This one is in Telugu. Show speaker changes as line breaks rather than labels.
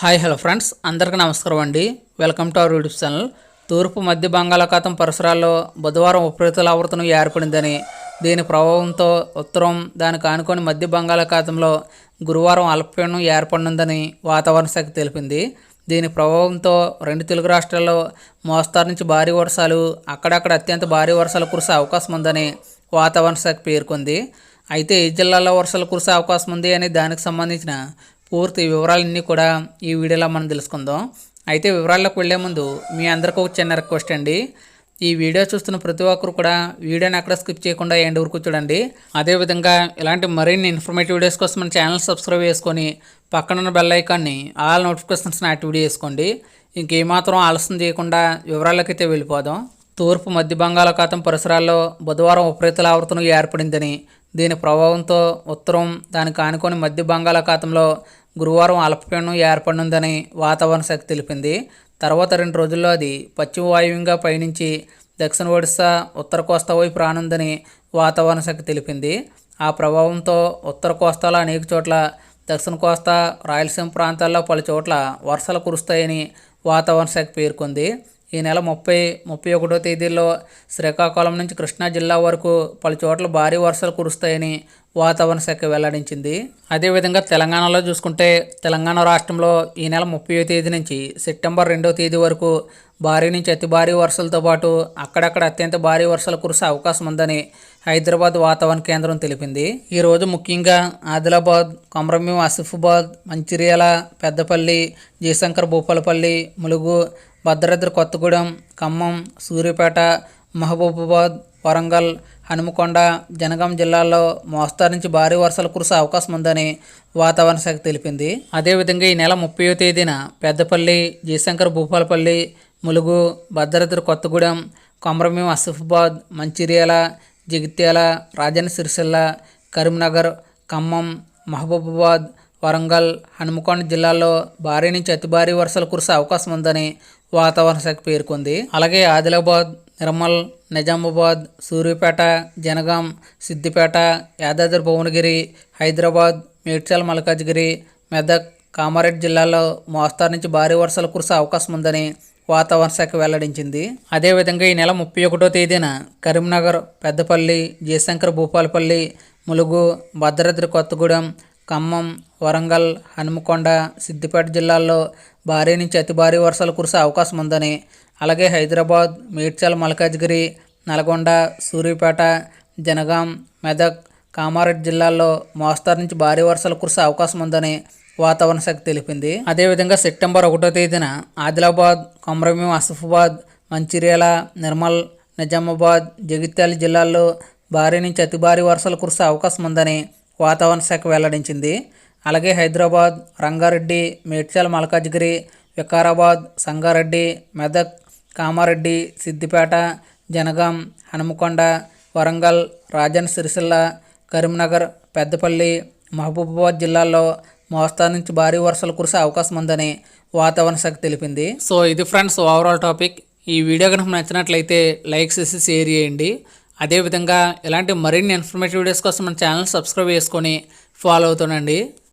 హాయ్ హలో ఫ్రెండ్స్ అందరికీ నమస్కారం అండి welcome to our YouTube channel తూర్పు మధ్య బంగాళాఖాతం పరిసరాల్లో బుధవారం ఉపరితల ఆవర్తనం ఏర్పడిందని దీని ప్రభావంతో ఉత్తరం దానికి కానుకొని మధ్య బంగాళాఖాతంలో గురువారం అల్పపీడనం ఏర్పడిందని వాతావరణ శాఖ తెలిపింది దీని ప్రభావంతో రెండు తెలుగు రాష్ట్రాల్లో మోస్తారు నుంచి భారీ వర్షాలు అక్కడక్కడ అత్యంత భారీ వర్షాలు కురిసే అవకాశం ఉందని వాతావరణ శాఖ పేర్కొంది అయితే ఏ జిల్లాలో వర్షాలు కురిసే అవకాశం ఉంది అనే దానికి సంబంధించిన పూర్తి వివరాలన్నీ కూడా ఈ వీడియోలో మనం తెలుసుకుందాం అయితే వివరాల్లోకి వెళ్లే ముందు మీ అందరికీ ఒక చిన్న రిక్వెస్ట్ అండి ఈ వీడియో చూస్తున్న ప్రతి ఒక్కరు కూడా వీడియోని అక్కడ స్కిప్ చేయకుండా ఎండ్ వరకు చూడండి అదేవిధంగా ఇలాంటి మరిన్ని ఇన్ఫర్మేటివ్ వీడియోస్ కోసం మన ఛానల్ సబ్స్క్రైబ్ చేసుకొని ఉన్న బెల్ ఐకాన్ని ఆల్ నోటిఫికేషన్స్ని యాక్టివేట్ చేసుకోండి ఇంకేమాత్రం ఆలస్యం చేయకుండా అయితే వెళ్ళిపోదాం తూర్పు మధ్య బంగాళాఖాతం పరిసరాల్లో బుధవారం ఉపరితల ఆవృతనం ఏర్పడిందని దీని ప్రభావంతో ఉత్తరం దానికి ఆనుకొని మధ్య బంగాళాఖాతంలో గురువారం అల్పపీడనం ఏర్పడినందని వాతావరణ శాఖ తెలిపింది తర్వాత రెండు రోజుల్లో అది పశ్చిమ వాయువ్యంగా పయనించి దక్షిణ ఒడిశా ఉత్తర కోస్తా వైపు రానుందని వాతావరణ శాఖ తెలిపింది ఆ ప్రభావంతో ఉత్తర కోస్తాలో అనేక చోట్ల దక్షిణ కోస్తా రాయలసీమ ప్రాంతాల్లో పలు చోట్ల వర్షాలు కురుస్తాయని వాతావరణ శాఖ పేర్కొంది ఈ నెల ముప్పై ముప్పై ఒకటో తేదీలో శ్రీకాకుళం నుంచి కృష్ణా జిల్లా వరకు పలు చోట్ల భారీ వర్షాలు కురుస్తాయని వాతావరణ శాఖ వెల్లడించింది అదేవిధంగా తెలంగాణలో చూసుకుంటే తెలంగాణ రాష్ట్రంలో ఈ నెల ముప్పై తేదీ నుంచి సెప్టెంబర్ రెండవ తేదీ వరకు భారీ నుంచి అతి భారీ వర్షాలతో పాటు అక్కడక్కడ అత్యంత భారీ వర్షాలు కురిసే అవకాశం ఉందని హైదరాబాద్ వాతావరణ కేంద్రం తెలిపింది ఈరోజు ముఖ్యంగా ఆదిలాబాద్ కొమరంభీం ఆసిఫాబాద్ మంచిర్యాల పెద్దపల్లి జయశంకర్ భూపాలపల్లి ములుగు భద్రాద్రి కొత్తగూడెం ఖమ్మం సూర్యపేట మహబూబాబాద్ వరంగల్ హనుమకొండ జనగాం జిల్లాల్లో మోస్తారు నుంచి భారీ వర్షాలు కురిసే అవకాశం ఉందని వాతావరణ శాఖ తెలిపింది అదేవిధంగా ఈ నెల ముప్పయో తేదీన పెద్దపల్లి జయశంకర్ భూపాలపల్లి ములుగు భద్రాద్రి కొత్తగూడెం కొమరమీం అసిఫాబాద్ మంచిర్యాల జగిత్యాల రాజన్న సిరిసిల్ల కరీంనగర్ ఖమ్మం మహబూబాబాద్ వరంగల్ హనుమకొండ జిల్లాల్లో భారీ నుంచి అతి భారీ వర్షాలు కురిసే అవకాశం ఉందని వాతావరణ శాఖ పేర్కొంది అలాగే ఆదిలాబాద్ నిర్మల్ నిజామాబాద్ సూర్యపేట జనగాం సిద్దిపేట యాదాద్రి భువనగిరి హైదరాబాద్ మేడ్చల్ మల్కాజ్గిరి మెదక్ కామారెడ్డి జిల్లాల్లో మోస్తారు నుంచి భారీ వర్షాలు కురిసే అవకాశం ఉందని వాతావరణ శాఖ వెల్లడించింది అదేవిధంగా ఈ నెల ముప్పై ఒకటో తేదీన కరీంనగర్ పెద్దపల్లి జయశంకర్ భూపాలపల్లి ములుగు భద్రాద్రి కొత్తగూడెం ఖమ్మం వరంగల్ హనుమకొండ సిద్దిపేట జిల్లాల్లో భారీ నుంచి అతి భారీ వర్షాలు కురిసే అవకాశం ఉందని అలాగే హైదరాబాద్ మేడ్చల్ మల్కాజ్గిరి నల్గొండ సూర్యపేట జనగాం మెదక్ కామారెడ్డి జిల్లాల్లో మోస్తారు నుంచి భారీ వర్షాలు కురిసే అవకాశం ఉందని వాతావరణ శాఖ తెలిపింది అదేవిధంగా సెప్టెంబర్ ఒకటో తేదీన ఆదిలాబాద్ కొమరభీం ఆసిఫాబాద్ మంచిర్యాల నిర్మల్ నిజామాబాద్ జగిత్యాల జిల్లాల్లో భారీ నుంచి అతి భారీ వర్షాలు కురిసే అవకాశం ఉందని వాతావరణ శాఖ వెల్లడించింది అలాగే హైదరాబాద్ రంగారెడ్డి మేడ్చల్ మల్కాజ్గిరి వికారాబాద్ సంగారెడ్డి మెదక్ కామారెడ్డి సిద్దిపేట జనగాం హనుమకొండ వరంగల్ రాజన్ సిరిసిల్ల కరీంనగర్ పెద్దపల్లి మహబూబాబాద్ జిల్లాల్లో మోస్తారు నుంచి భారీ వర్షాలు కురిసే అవకాశం ఉందని వాతావరణ శాఖ తెలిపింది
సో ఇది ఫ్రెండ్స్ ఓవరాల్ టాపిక్ ఈ వీడియో కనుక నచ్చినట్లయితే లైక్ చేసి షేర్ చేయండి అదేవిధంగా ఇలాంటి మరిన్ని ఇన్ఫర్మేటివ్ వీడియోస్ కోసం మన ఛానల్ సబ్స్క్రైబ్ చేసుకొని ఫాలో అవుతుండండి